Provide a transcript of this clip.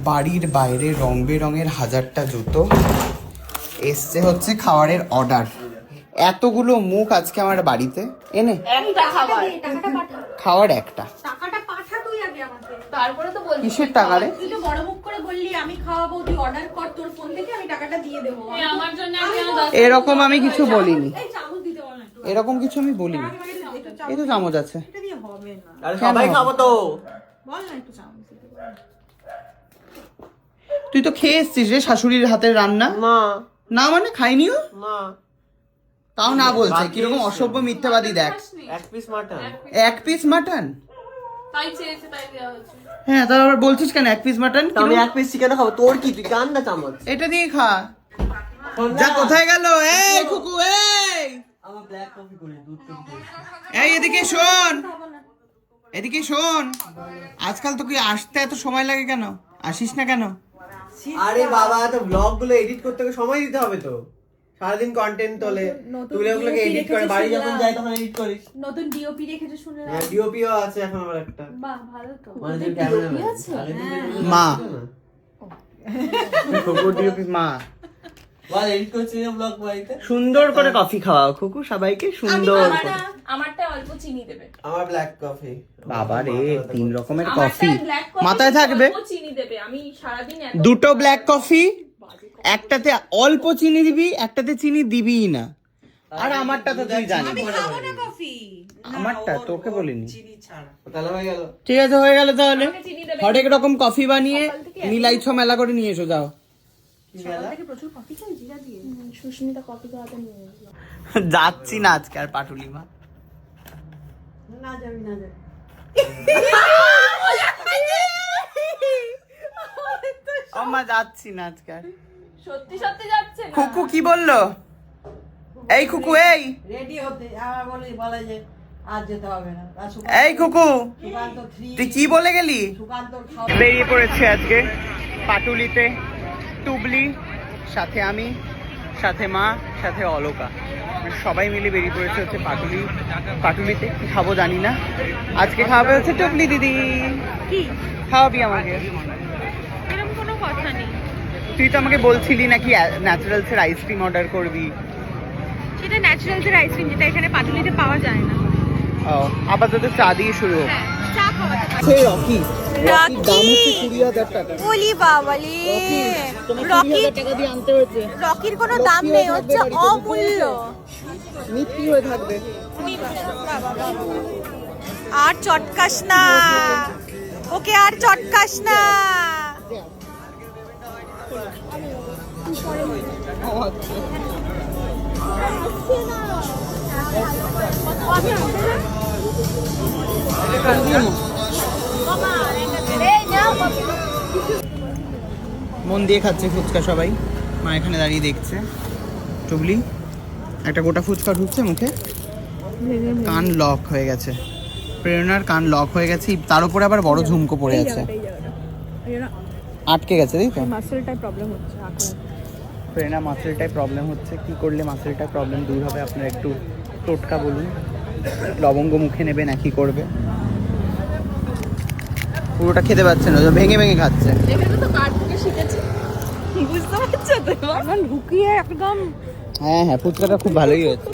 বাড়ির বাইরে রং বেরঙের হাজারটা জুতো। এসছে হচ্ছে খাবারের অর্ডার এতগুলো মুখ আজকে আমার বাড়িতে। এনে? খাওয়ার একটা। টাকাটা পাঠা তুই আগে আমাকে। তারপরে তো বলছি কিসের টাকা রে? তুই তো বড় মুখ করে বললি আমি খাওয়াবো তুই অর্ডার কর তোর ফোন থেকে আমি টাকাটা দিয়ে দেবো। এই আমার জন্য আমি আমার দশ এরকম আমি কিছু বলিনি। এই চামচ দিতে বল না একটু। এরকম কিছু আমি বলিনি। এই তো চামচ আছে। এটা দিয়ে হবে না। আরে কেন? সবাই খাব তো। বল না একটু চামচ দিতে বল। তুই তো খেয়ে এসছিস রে শাশুড়ির হাতের রান্না? না। না মানে খাইনিও না। তাও না বলছে কীরকম। অসভ্য মিথ্যাবাদী দেখ। এক পিস মাটন এক পিস হ্যাঁ তাহলে আবার বলছিস কেন এক পিস মাটন তো আমি এক পিস চিকেন খাব। তোর কি? তুই কান না চামচ? এটা দিয়ে খা। যা কোথায় গেল? এই কুকু এই! আমার ব্ল্যাক কফি করে দুধ এই এদিকে শোন। এদিকে শোন। আজকাল তোকে আসতে এত সময় লাগে কেন? আসিস না কেন? আরে বাবা তো ব্লগগুলো এডিট করতে সময় দিতে হবে তো। সারাদিন কন্টেন্ট তোলে। তুলে ওগুলোকে এডিট করে বাড়ি যখন যাই তখন এডিট করিস। নতুন ডিওপি রেখেছে শুনে হ্যাঁ ডিওপিও আছে এখন আমার একটা। বাহ ভালো তো। মানে যে ক্যামেরা মা। কুকুর ডিওপি মা। সুন্দর করে কফি খাওয়াও কুকু সবাইকে সুন্দর করে। আমারটা আমারটা অল্প চিনি দেবে। আমার ব্ল্যাক কফি বাবা রে তিন রকমের কফি মাথায় থাকবে? চিনি দেবে। আমি সারাদিন দুটো ব্ল্যাক কফি একটাতে অল্প চিনি দিবি একটাতে চিনি দিবিই না। আর আমারটা তো তুই জানিস। আমারটা তোকে বলিনি। তাহলে ঠিক আছে হয়ে গেল তাহলে। দেবে। হরেক রকম কফি বানিয়ে মিলাইছ মেলা করে নিয়ে এসো যাও। যাচ্ছি না আজকে আর পাটুলি মা। না যাবি না যাবি। আমা যাচ্ছি না আজকে আর। সত্যি সত্যি যাচ্ছে না। খুকু কি বলল? এই খুকু এই। রেডি হতে আমার বলে বলে যে আজ যেতে হবে না। এই খুকু। সুকান্ত তুই কি বলে গেলি? সুকান্ত বেরিয়ে পড়েছে আজকে পাটুলিতে। টুবলি সাথে আমি সাথে মা সাথে অলকা। মানে সবাই মিলে বেরিয়ে পড়েছে হচ্ছে পাটুলি পাটুলিতে। কি খাব জানি না। আজকে খাওয়াবে হচ্ছে টুবলি দিদি। খাওয়াবি আমাকে। এরকম কোনো কথা নেই। তুই তো আমাকে বলছিলি নাকি ন্যাচারালসের আইসক্রিম অর্ডার করবি। সেটা ন্যাচারালসের আইসক্রিম যেটা এখানে পাটুলিতে পাওয়া যায় না। ও আপাতত চা দিয়ে শুরু হোক। রকি। বাবালি রকির কোনো দাম নেই হচ্ছে অমূল্য। মিথ্যি হয়ে থাকবে। আর চটকাস না। ওকে আর চটকাস না। মন দিয়ে খাচ্ছে ফুচকা সবাই। মা এখানে দাঁড়িয়ে দেখছে। টুবলি একটা গোটা ফুচকা ঢুকছে মুখে। কান লক হয়ে গেছে। প্রেরণার কান লক হয়ে গেছে। তার উপরে আবার বড় ঝুমকো পড়ে আছে। আটকে গেছে তাই তো। মাসেলটাই প্রবলেম হচ্ছে প্রেরণা মাসেলটায় প্রবলেম হচ্ছে। কি করলে মাসেলটায় প্রবলেম দূর হবে? আপনারা একটু টোটকা বলুন। লবঙ্গ মুখে নেবে না কি করবে? পুরোটা খেতে পারছে না ভেঙে ভেঙে খাচ্ছে। এখানে তো কাঠ শিখেছে। বুঝতে পারছ তো? এখন ঢুকিয়ে একদম হ্যাঁ হ্যাঁ ফুচকাটা খুব ভালোই হয়েছে।